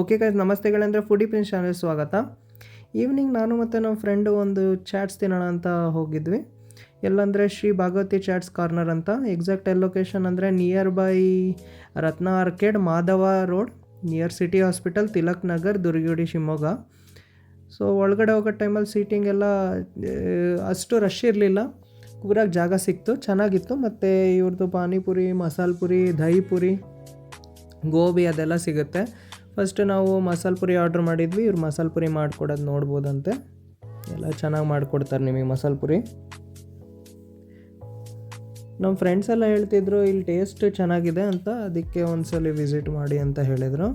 Okay guys ನಮಸ್ತೆಗಳಂದರೆ foodie prince channel ಸ್ವಾಗತ. Evening ನಾನು ಮತ್ತು ನಮ್ಮ ಫ್ರೆಂಡು ಒಂದು ಚಾಟ್ಸ್ ತಿನ್ನೋಣ ಅಂತ ಹೋಗಿದ್ವಿ. ಎಲ್ಲಂದರೆ ಶ್ರೀ ಭಾಗವತಿ ಚಾಟ್ಸ್ ಕಾರ್ನರ್ ಅಂತ. ಎಕ್ಸಾಕ್ಟ್ ಲೊಕೇಶನ್ ಅಂದರೆ near by Ratna arcade Madhava road near city hospital Tilak Nagar, Durgodi, Shivamogga. So ಒಳಗಡೆ ಹೋಗೋ ಟೈಮಲ್ಲಿ ಸೀಟಿಂಗ್ ಎಲ್ಲ ಅಷ್ಟು ರಶ್ ಇರಲಿಲ್ಲ. ಕೂರಾಗಿ ಜಾಗ ಸಿಕ್ತು, ಚೆನ್ನಾಗಿತ್ತು. ಮತ್ತು ಇವ್ರದ್ದು ಪಾನಿಪುರಿ, ಮಸಾಲೆ ಪುರಿ, ಗೋಬಿ ಅದೆಲ್ಲ ಸಿಗುತ್ತೆ. ಫಸ್ಟ್ ನಾವು ಮಸಾಲೆ ಪುರಿ ಆರ್ಡ್ರ್ ಮಾಡಿದ್ವಿ. ಇವ್ರು ಮಸಾಲೆ ಪುರಿ ಮಾಡಿಕೊಡೋದು ನೋಡ್ಬೋದಂತೆ. ಎಲ್ಲ ಚೆನ್ನಾಗಿ ಮಾಡಿಕೊಡ್ತಾರೆ ನಿಮಗೆ ಮಸಾಲೆ ಪುರಿ. ನಮ್ಮ ಫ್ರೆಂಡ್ಸ್ ಎಲ್ಲ ಹೇಳ್ತಿದ್ರು, ಇಲ್ಲಿ ಟೇಸ್ಟ್ ಚೆನ್ನಾಗಿದೆ ಅಂತ, ಅದಕ್ಕೆ ಒಂದ್ಸಲಿ ವಿಸಿಟ್ ಮಾಡಿ ಅಂತ ಹೇಳಿದರು.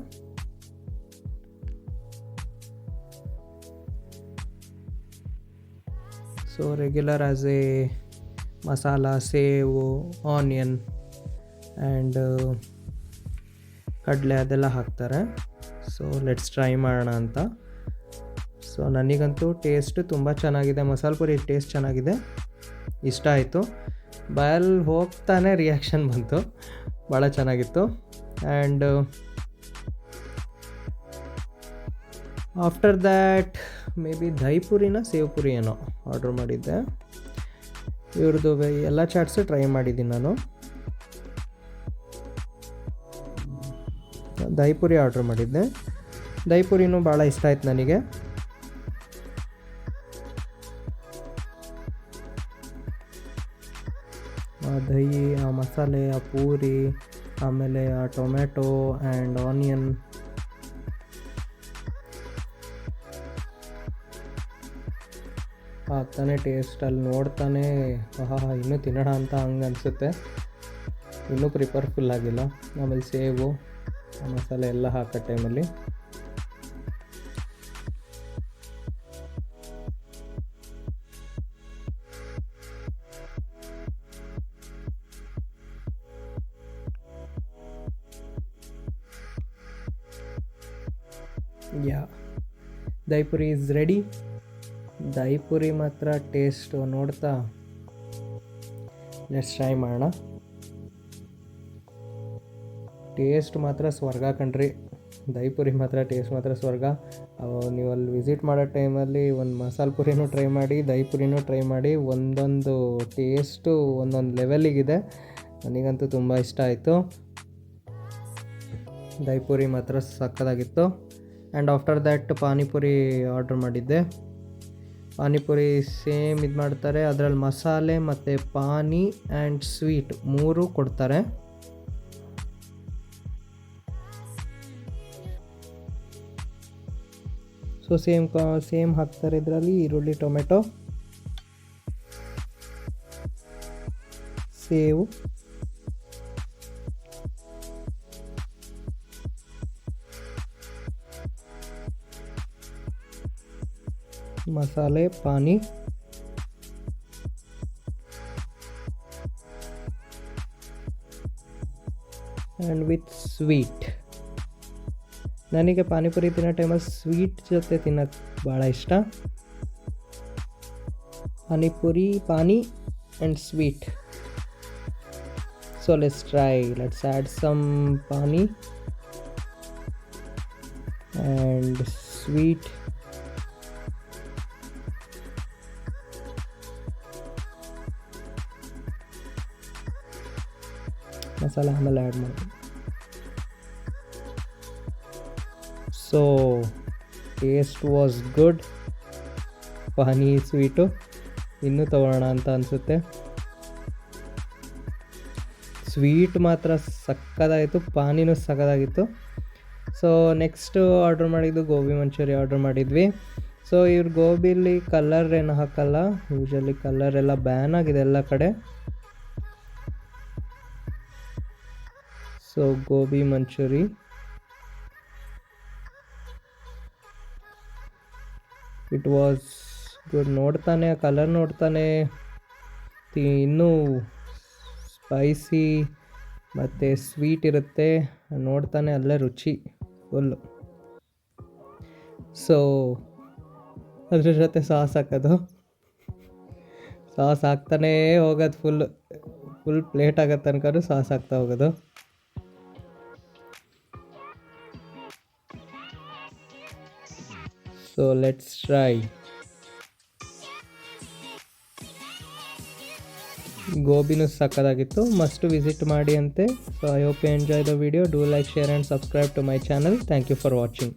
So regular as a masala sev onion and ಕಡಲೆ ಅದೆಲ್ಲ ಹಾಕ್ತಾರೆ. ಸೊ ಲೆಟ್ಸ್ ಟ್ರೈ ಮಾಡೋಣ ಅಂತ. ಸೊ ನನಗಂತೂ ಟೇಸ್ಟ್ ತುಂಬ ಚೆನ್ನಾಗಿದೆ. ಮಸಾಲೆ ಪುರಿ ಟೇಸ್ಟ್ ಚೆನ್ನಾಗಿದೆ. ಇಷ್ಟ ಆಯಿತು. ಬಯಲ್ ಹೋಗ್ತಾನೆ ರಿಯಾಕ್ಷನ್ ಬಂತು. ಭಾಳ ಚೆನ್ನಾಗಿತ್ತು. And after that may be ದೈಪುರಿನ ಪುರಿನ ಸೇವ್ ಪುರಿ ಏನೋ ಆರ್ಡ್ರ್ ಮಾಡಿದ್ದೆ. ಇವ್ರದ್ದು ಎಲ್ಲ ಚಾಟ್ಸು ಟ್ರೈ ಮಾಡಿದ್ದೀನಿ ನಾನು. ದಹಿಪುರಿ ಆರ್ಡ್ರ್ ಮಾಡಿದ್ದೆ. ದಹಿಪುರಿನೂ ಭಾಳ ಇಷ್ಟ ಆಯ್ತು ನನಗೆ. ಆ ದಹಿ, ಆ ಮಸಾಲೆ, ಆ ಪೂರಿ, ಆಮೇಲೆ ಆ ಟೊಮೆಟೊ ಆ್ಯಂಡ್ ಆನಿಯನ್. ಆಗ್ತಾನೆ ಟೇಸ್ಟ್ ಅಲ್ಲಿ ನೋಡ್ತಾನೆ. ಆಹಾ, ಇನ್ನೂ ತಿನ್ನೋಣ ಅಂತ ಹಂಗೆ ಅನಿಸುತ್ತೆ. ಇನ್ನೂ ಪ್ರಿಪೇರ್ ಫುಲ್ ಆಗಿಲ್ಲ. ಆಮೇಲೆ ಸೇವು ಮಸಾಲೆ ಎಲ್ಲ ಹಾಕೋ ಟೈಮಲ್ಲಿ ಯಾ. ದೈಪುರಿ ಇಸ್ ರೆಡಿ ದೈಪುರಿ ಮಾತ್ರ ಟೇಸ್ಟು ನೋಡ್ತಾ. ನೆಕ್ಸ್ಟ್ ಟ್ರೈ ಮಾಡೋಣ. ಟೇಸ್ಟ್ ಮಾತ್ರ ಸ್ವರ್ಗ ಕಣ್ರಿ. ದಹಿಪುರಿ ಮಾತ್ರ ಟೇಸ್ಟ್ ಮಾತ್ರ ಸ್ವರ್ಗ. ನೀವು ಅಲ್ಲಿ ವಿಸಿಟ್ ಮಾಡೋ ಟೈಮಲ್ಲಿ ಒಂದು ಮಸಾಲೆ ಪುರಿನೂ ಟ್ರೈ ಮಾಡಿ ದೈಪುರಿನೂ ಟ್ರೈ ಮಾಡಿ, ಒಂದೊಂದು ಟೇಸ್ಟು ಒಂದೊಂದು ಲೆವೆಲಿಗಿದೆ ನನಗಂತೂ ತುಂಬ ಇಷ್ಟ ಆಯಿತು. ದೈಪುರಿ ಮಾತ್ರ ಸಕ್ಕದಾಗಿತ್ತು. And after that panipuri order ಮಾಡಿದ್ದೆ. ಪಾನಿಪುರಿ ಸೇಮ್ ಇದು ಮಾಡ್ತಾರೆ. ಅದರಲ್ಲಿ ಮಸಾಲೆ ಮತ್ತು ಪಾನಿ ಆ್ಯಂಡ್ ಸ್ವೀಟ್ ಮೂರು ಕೊಡ್ತಾರೆ. ಸೊ ಸೇಮ್ ಸೇಮ್ ಹಾಕ್ತಾರೆ ಇದರಲ್ಲಿ ಈರುಳ್ಳಿ ಟೊಮೆಟೊ. ಸೇವು. ಮಸಾಲೆ ಪಾನಿ. ಆ್ಯಂಡ್ ವಿತ್ ಸ್ವೀಟ್ ನನಗೆ ಪಾನಿಪುರಿ ತಿನ್ನೋ ಟೈಮಲ್ಲಿ ಸ್ವೀಟ್ ಜೊತೆ ತಿನ್ನೋದು ಭಾಳ ಇಷ್ಟ panipuri pani and sweet so let's try let's add some pani and sweet masala ಆಮೇಲೆ ಆ್ಯಡ್ ಮಾಡಿ so taste was good pani sweet ಇನ್ನೂ ತೊಗೊಳ್ಳೋಣ ಅಂತ ಅನಿಸುತ್ತೆ. ಸ್ವೀಟ್ ಮಾತ್ರ ಸಕ್ಕದಾಗಿತ್ತು ಪಾನಿನೂ ಸಕ್ಕದಾಗಿತ್ತು. ಸೊ ನೆಕ್ಸ್ಟು ಆರ್ಡ್ರ್ ಮಾಡಿದ್ದು ಗೋಬಿ ಮಂಚೂರಿ ಆರ್ಡ್ರ್ ಮಾಡಿದ್ವಿ. ಸೊ ಇವ್ರ ಗೋಬಿಲಿ ಕಲರ್ ಏನು ಹಾಕಲ್ಲ ಯೂಶಲಿ ಕಲರ್ ಎಲ್ಲ ಬ್ಯಾನ್ ಆಗಿದೆ ಎಲ್ಲ ಕಡೆ. So gobi manchuri. It was good ನೋಡ್ತಾನೆ ಕಲರ್ ನೋಡ್ತಾನೆ. ಇನ್ನೂ ಸ್ಪೈಸಿ ಮತ್ತು ಸ್ವೀಟ್ ಇರುತ್ತೆ. ನೋಡ್ತಾನೆ, ಅಲ್ಲೇ ರುಚಿ ಫುಲ್ಲು ಸೊ ಅದ್ರ ಜೊತೆ ಸಾಸ್ ಹಾಕೋದು. ಸಾಸ್ ಹಾಕ್ತಾನೇ ಹೋಗೋದು ಫುಲ್ ಫುಲ್ ಪ್ಲೇಟ್ ಆಗೋ ತನಕ ಸಾಸ್ ಹಾಕ್ತಾ ಹೋಗೋದು. ಸೊ ಲೆಟ್ಸ್ ಟ್ರೈ ಗೋಬಿನೂ ಸಕ್ಕದಾಗಿತ್ತು. ಮಸ್ಟ್ ವಿಸಿಟ್ ಮಾಡಿ ಅಂತೆ. So I hope you enjoy the video do like share and subscribe to my channel thank you for watching